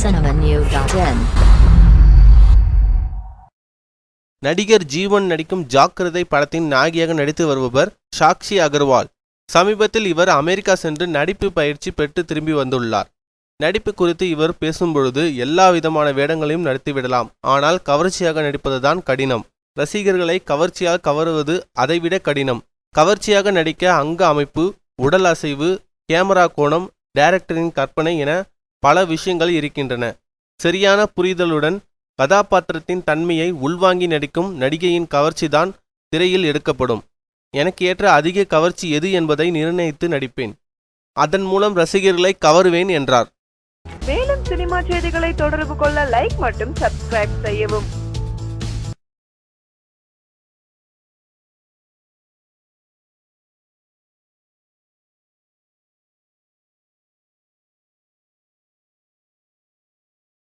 cinemanew.in நடிகர் ஜீவன் நடிக்கும் ஜாக்கிரதை படத்தின் நாயகியாக நடித்து வருபவர் சாக்ஷி அகர்வால். சமீபத்தில் இவர் அமெரிக்கா சென்று நடிப்பு பயிற்சி பெற்று திரும்பி வந்துள்ளார். நடிப்பு குறித்து இவர் பேசும்பொழுது எல்லா விதமான வேடங்களையும் நடித்துவிடலாம். ஆனால் கவர்ச்சியாக நடிப்பதுதான் கடினம். ரசிகர்களை கவர்ச்சியாக கவருவது அதைவிட கடினம். கவர்ச்சியாக நடிக்க அங்க அமைப்பு உடல் அசைவு கேமரா கோணம் டைரக்டரின் கற்பனை என பல விஷயங்கள் இருக்கின்றன. சரியான புரிதலுடன் கதாபாத்திரத்தின் தன்மையை உள்வாங்கி நடிக்கும் நடிகையின் கவர்ச்சிதான் திரையில் எடுக்கப்படும். எனக்கு ஏற்ற அதிக கவர்ச்சி எது என்பதை நிர்ணயித்து நடிப்பேன். அதன் மூலம் ரசிகர்களை கவருவேன் என்றார். மேலும் சினிமா செய்திகளை தொடர்பு கொள்ள லைக் மற்றும் சப்ஸ்கிரைப் செய்யவும்.